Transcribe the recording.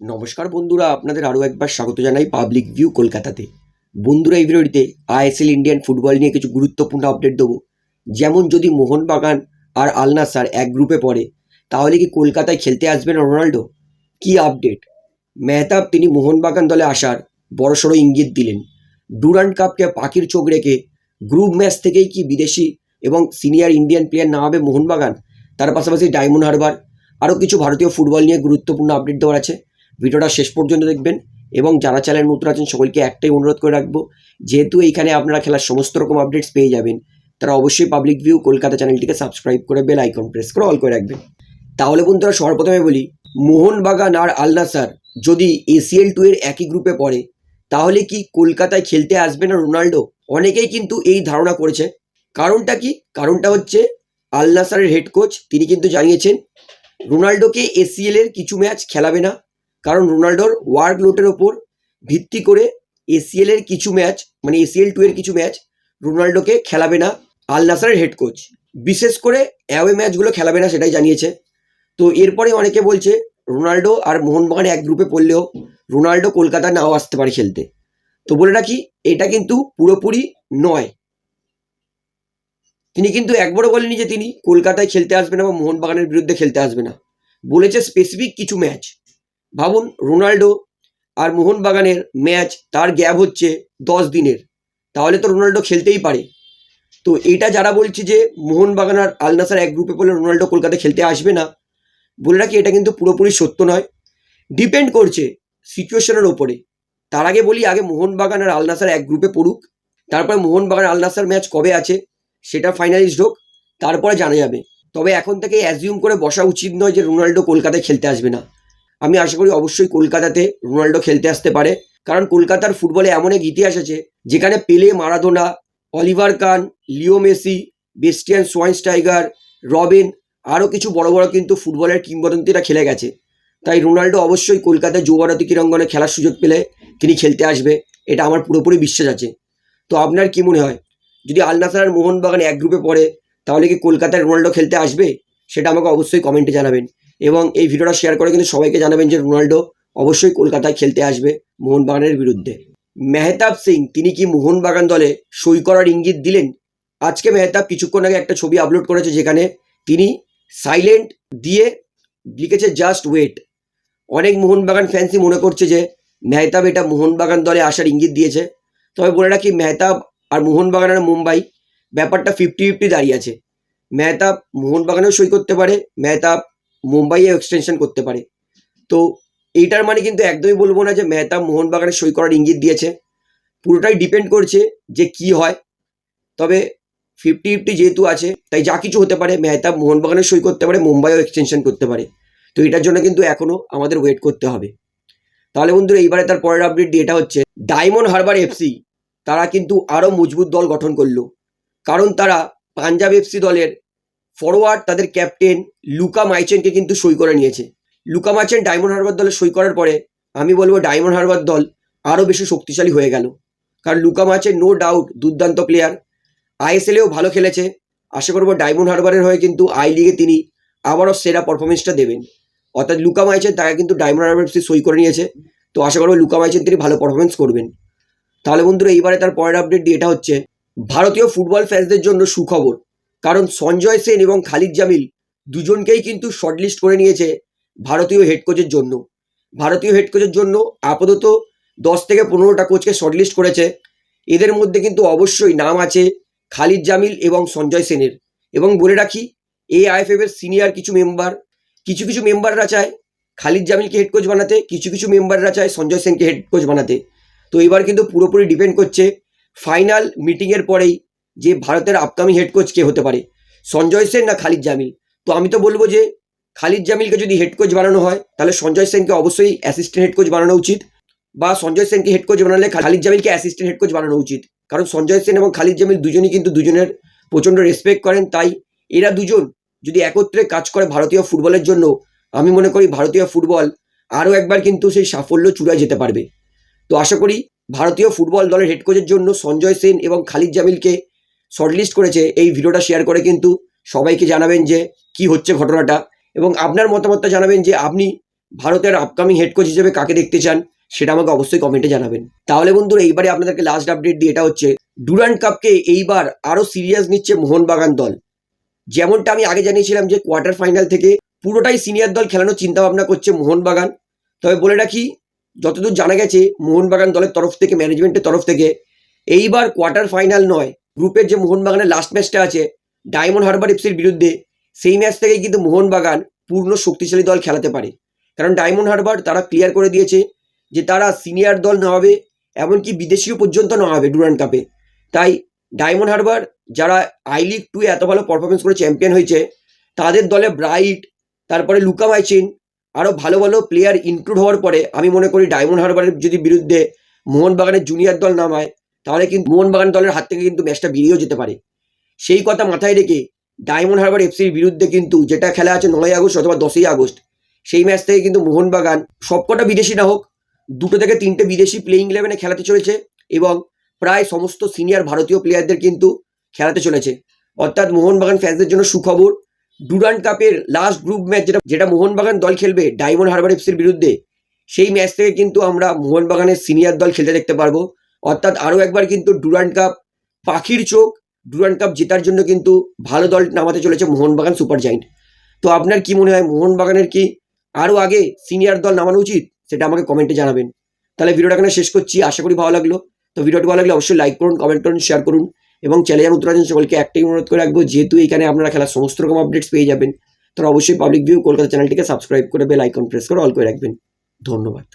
নমস্কার বন্ধুরা, আপনাদের আরও একবার স্বাগত জানাই পাবলিক ভিউ কলকাতাতে। বন্ধুরা, এই ভিডিওটিতে আইএসএল ইন্ডিয়ান ফুটবল নিয়ে কিছু গুরুত্বপূর্ণ আপডেট দেবো। যেমন যদি মোহনবাগান আর আলনাসার এক গ্রুপে পড়ে, তাহলে কি কলকাতায় খেলতে আসবেন রোনাল্ডো? কি আপডেট? মেহতাব, তিনি মোহনবাগান দলে আসার বড়সড় ইঙ্গিত দিলেন। ডুরান্ড কাপকে পাখির চোখ রেখে গ্রুপ ম্যাচ থেকেই কি বিদেশি এবং সিনিয়র ইন্ডিয়ান প্লেয়ার না হবে মোহনবাগান? তার পাশাপাশি ডায়মন্ড হারবার, আরও কিছু ভারতীয় ফুটবল নিয়ে গুরুত্বপূর্ণ আপডেট দেওয়ার আছে। ভিডিওটা শেষ পর্যন্ত দেখবেন এবং যারা চ্যানেল নতুন আছেন, সকলকে একটাই অনুরোধ করে রাখব, যেহেতু এইখানে আপনারা খেলার সমস্ত রকম আপডেটস পেয়ে যাবেন, তারা অবশ্যই পাবলিক ভিউ কলকাতা চ্যানেলটিকে সাবস্ক্রাইব করে বেল আইকন প্রেস করে অল করে রাখবেন। তাহলে বন্ধুরা সর্বপ্রথমে বলি, মোহনবাগান আর আলনাসার যদি এসিএল টু এর একই গ্রুপে পড়ে, তাহলে কি কলকাতায় খেলতে আসবে না রোনাল্ডো? অনেকেই কিন্তু এই ধারণা করেছে। কারণটা কি? কারণটা হচ্ছে আলনাসারের হেড কোচ তিনি কিন্তু জানিয়েছেন, রোনাল্ডোকে এসিএল এর কিছু ম্যাচ খেলাবে না। কারণ রোনাল্ডোর ওয়ার্ক লোটের ওপর ভিত্তি করে এসিএল এর কিছু ম্যাচ মানে এসিএল টু এর কিছু ম্যাচ রোনাল্ডোকে খেলাবে না আল নাসারের হেড কোচ বিশেষ করে অ্যাওয়ে ম্যাচগুলো খেলাবে না সেটাই জানিয়েছে। তো এরপরে অনেকে বলছে, রোনাল্ডো আর মোহনবাগান এক গ্রুপে পড়লেও রোনাল্ডো কলকাতা নাও আসতে পারে খেলতে। তো বলে রাখি, এটা কিন্তু পুরোপুরি নয়। তিনি কিন্তু একবারও বলেনি যে তিনি কলকাতায় খেলতে আসবে না বা মোহনবাগানের বিরুদ্ধে খেলতে আসবে না। বলেছে স্পেসিফিক কিছু ম্যাচ ভাবুন রোনাল্ডো আর মোহনবাগানের ম্যাচ তার গ্যাপ হচ্ছে দশ দিনের। তাহলে তো রোনাল্ডো খেলতেই পারে। তো এটা যারা বলছে যে মোহনবাগান আর আলনাসার এক গ্রুপে পড়লে রোনাল্ডো কলকাতায় খেলতে আসবে না, বলে রাখি এটা কিন্তু পুরোপুরি সত্য নয়। ডিপেন্ড করছে সিচুয়েশনের ওপরে। তার আগে বলি, আগে মোহনবাগান আর আলনাসার এক গ্রুপে পড়ুক, তারপরে মোহনবাগান আলনাসার ম্যাচ কবে আছে সেটা ফাইনালিস্ট হোক, তারপরে জানা যাবে। তবে এখন থেকে অ্যাজিউম করে বসা উচিত নয় যে রোনাল্ডো কলকাতায় খেলতে আসবে না। আমি আশা করি অবশ্যই কলকাতাতে রোনাল্ডো খেলতে আসতে পারে। কারণ কলকাতার ফুটবলে এমন এক ইতিহাস আছে, যেখানে Pele, Maradona, Oliver Kahn, Leo Messi, Bastian Schweinsteiger, Robin আরও কিছু বড় বড় কিন্তু ফুটবলের কিংবদন্তিরা খেলে গেছে। তাই রোনাল্ডো অবশ্যই কলকাতায় যুবভারতী ক্রীড়াঙ্গনে খেলার সুযোগ পেলে তিনি খেলতে আসবে, এটা আমার পুরোপুরি বিশ্বাস আছে। তো আপনার কি মনে হয়? যদি আলনাসার মোহনবাগান এক গ্রুপে পড়ে, তাহলে কি কলকাতায় রোনাল্ডো খেলতে আসবে? সেটা আমাকে অবশ্যই কমেন্টে জানাবেন। এবং এই ভিডিওটা শেয়ার করে কিন্তু সবাইকে জানাবেন যে রোনাল্ডো অবশ্যই কলকাতায় খেলতে আসবে মোহনবাগানের বিরুদ্ধে। মেহতাব সিং, তিনি কি মোহনবাগান দলে সই করার ইঙ্গিত দিলেন? আজকে মেহতাব কিছুক্ষণ আগে একটা ছবি আপলোড করেছে যেখানে তিনি সাইলেন্ট দিয়ে লিখেছে জাস্ট ওয়েট অনেক মোহনবাগান ফ্যান্সি মনে করছে যে মেহতাব এটা মোহনবাগান দলে আসার ইঙ্গিত দিয়েছে। তবে বলে রাখি, মেহতাব আর মোহনবাগান আর মুম্বাই, ব্যাপারটা ফিফটি ফিফটি দাঁড়িয়ে আছে। মেহতাব মোহনবাগানেও সই করতে পারে, মেহতাব মুম্বাইয়ে এক্সটেনশন করতে পারে। তো এইটার মানে কিন্তু একদমই বলব না যে মেহতাব মোহনবাগানে সই করার ইঙ্গিত দিয়েছে। পুরোটাই ডিপেন্ড করছে যে কি হয়। তবে ফিফটি ফিফটি যেহেতু আছে, তাই যা কিছু হতে পারে মেহতাব মোহনবাগানে সই করতে পারে মুম্বাইও এক্সটেনশন করতে পারে। তো এটার জন্য কিন্তু এখনও আমাদের ওয়েট করতে হবে। তাহলে বন্ধুরা, এইবারে তার পরের আপডেট এটা হচ্ছে ডায়মন্ড হারবার এফসি তারা কিন্তু আরও মজবুত দল গঠন করল। কারণ তারা পাঞ্জাব এফসি দলের ফরওয়ার্ড তাদের ক্যাপ্টেন লুকা মাইচেনকে কিন্তু সই করে নিয়েছে। লুকা মাইচেন ডায়মন্ড হারবার দলে সই করার পরে আমি বলব ডায়মন্ড হারবার দল আরও বেশি শক্তিশালী হয়ে গেল। কারণ লুকা মাইচেন নো ডাউট দুর্দান্ত প্লেয়ার আইএসএলেও ভালো খেলেছে। আশা করব ডায়মন্ড হারবারের হয়ে কিন্তু আই লিগে তিনি আবারও সেরা পারফরমেন্সটা দেবেন। অর্থাৎ লুকা মাইচেন তাকে কিন্তু ডায়মন্ড হারবার সই করে নিয়েছে। তো আশা করব লুকা মাইচেন তিনি ভালো পারফরমেন্স করবেন। তাহলে বন্ধুরা, এইবারে তার পরের আপডেট এটা হচ্ছে, ভারতীয় ফুটবল ফ্যান্সদের জন্য সুখবর। কারণ সঞ্জয় সেন এবং খালিদ জামিল দুজনকেই কিন্তু শর্টলিস্ট করে নিয়েছে ভারতীয় হেড কোচের জন্য। ভারতীয় হেড কোচের জন্য আপাতত দশ থেকে পনেরোটা কোচকে শর্টলিস্ট করেছে। এদের মধ্যে কিন্তু অবশ্যই নাম আছে খালিদ জামিল এবং সঞ্জয় সেনের। এবং বলে রাখি এই আইএফএফ এর সিনিয়র কিছু মেম্বার কিছু কিছু মেম্বাররা চায় খালিদ জামিলকে হেড কোচ বানাতে, কিছু কিছু মেম্বাররা চায় সঞ্জয় সেনকে হেড কোচ বানাতে। তো এবার কিন্তু পুরোপুরি ডিপেন্ড করছে ফাইনাল মিটিংয়ের পরেই যে ভারতের আপকামিং হেড কোচ কে হতে পারে। সঞ্জয় সেন না খালিদ জামিল? তো আমি তো বলব যে, খালিদ জামিলকে যদি হেড কোচ বানানো হয়, তাহলে সঞ্জয় সেনকে অবশ্যই অ্যাসিস্ট্যান্ট হেড কোচ বানানো উচিত। বা সঞ্জয় সেনকে হেড কোচ বানালে খালিদ জামিলকে অ্যাসিস্ট্যান্ট হেড কোচ বানানো উচিত। কারণ সঞ্জয় সেন এবং খালিদ জামিল দুজনই কিন্তু দুজনের প্রচণ্ড রেসপেক্ট করেন, তাই এরা দুজন যদি একত্রে কাজ করে ভারতীয় ফুটবলের জন্য, আমি মনে করি ভারতীয় ফুটবল আরও একবার কিন্তু সেই সাফল্য চূড়ায় যেতে পারবে। তো আশা করি ভারতীয় ফুটবল দলের হেড কোচের জন্য সঞ্জয় সেন এবং খালিদ জামিলকে শর্টলিস্ট করেছে, এই ভিডিওটা শেয়ার করে কিন্তু সবাইকে জানাবেন যে কি হচ্ছে ঘটনাটা এবং আপনার মতামতটা জানাবেন যে আপনি ভারতের আপকামিং হেড কোচ হিসেবে কাকে দেখতে চান, সেটা আমাকে অবশ্যই কমেন্টে জানাবেন। তাহলে বন্ধুরা, এইবারে আপনাদেরকে লাস্ট আপডেট দিয়ে এটা হচ্ছে ডুরান্ড কাপকে এইবার আরও সিরিয়াস নিচ্ছে মোহনবাগান দল। যেমনটা আমি আগে জানিয়েছিলাম যে কোয়ার্টার ফাইনাল থেকে পুরোটাই সিনিয়র দল খেলানোর চিন্তা ভাবনা করছে মোহনবাগান। তবে বলে রাখি, যতদূর জানা গেছে, মোহনবাগান দলের তরফ থেকে ম্যানেজমেন্টের তরফ থেকে, এইবার কোয়ার্টার ফাইনাল নয় গ্রুপের যে মোহনবাগানের লাস্ট ম্যাচটা আছে ডায়মন্ড হারবার এফসির বিরুদ্ধে, সেই ম্যাচ থেকেই কিন্তু মোহনবাগান পূর্ণ শক্তিশালী দল খেলাতে পারে। কারণ ডায়মন্ড হারবার তারা ক্লিয়ার করে দিয়েছে যে তারা সিনিয়র দল নামাবে এমনকি বিদেশিও পর্যন্ত না হবে ডুরান্ড কাপে তাই ডায়মন্ড হারবার যারা আই লিগ টু এত ভালো পারফরমেন্স করে চ্যাম্পিয়ন হয়েছে, তাদের দলে ব্রাইট তারপরে লুকা মাইচিন আরও ভালো ভালো প্লেয়ার ইনক্লুড হওয়ার পরে আমি মনে করি ডায়মন্ড হারবারের যদি বিরুদ্ধে মোহনবাগানের জুনিয়র দল নামায় তাহলে কিন্তু মোহনবাগান দলের হাত থেকে কিন্তু ম্যাচটা বেরিয়েও যেতে পারে। সেই কথা মাথায় রেখে ডায়মন্ড হারবার এফসির বিরুদ্ধে কিন্তু যেটা খেলা আছে নয় আগস্ট অথবা দশই আগস্ট, সেই ম্যাচ থেকে কিন্তু মোহনবাগান সবকটা বিদেশি না হোক, দুটো থেকে তিনটে বিদেশি প্লেইং ইলেভেনে খেলাতে চলেছে এবং প্রায় সমস্ত সিনিয়র ভারতীয় প্লেয়ারদের কিন্তু খেলাতে চলেছে। অর্থাৎ মোহনবাগান ফ্যান্সদের জন্য সুখবর ডুরান্ড কাপের লাস্ট গ্রুপ ম্যাচ যেটা যেটা মোহনবাগান দল খেলবে ডায়মন্ড হারবার এফসির বিরুদ্ধে, সেই ম্যাচ থেকে কিন্তু আমরা মোহনবাগানের সিনিয়র দল খেলতে দেখতে পারব। অর্থাৎ আরও একবার কিন্তু ডুরান্ড কাপ পাখির চোখ ডুরান্ড কাপ জেতার জন্য কিন্তু ভালো দল নামাতে চলেছে মোহনবাগান সুপার জায়েন্ট। তো আপনার কি মনে হয়, মোহনবাগানের কি আরও আগে সিনিয়র দল নামানো উচিত? সেটা আমাকে কমেন্টে জানাবেন। তাহলে ভিডিওটা এখানে শেষ করছি, আশা করি ভালো লাগল। তো ভিডিওটি ভালো লাগলে অবশ্যই লাইক করুন কমেন্ট করুন শেয়ার করুন এবং চ্যানেলের উত্তরাঞ্চল সকলকে একটাই অনুরোধ করে রাখব, যেহেতু এখানে আপনারা খেলার সমস্ত রকম আপডেটস পেয়ে যাবেন, তাহলে অবশ্যই পাবলিক ভিউ কলকাতা চ্যানেলটিকে সাবস্ক্রাইব করে বেল আইকন প্রেস করে অল করে রাখবেন। ধন্যবাদ।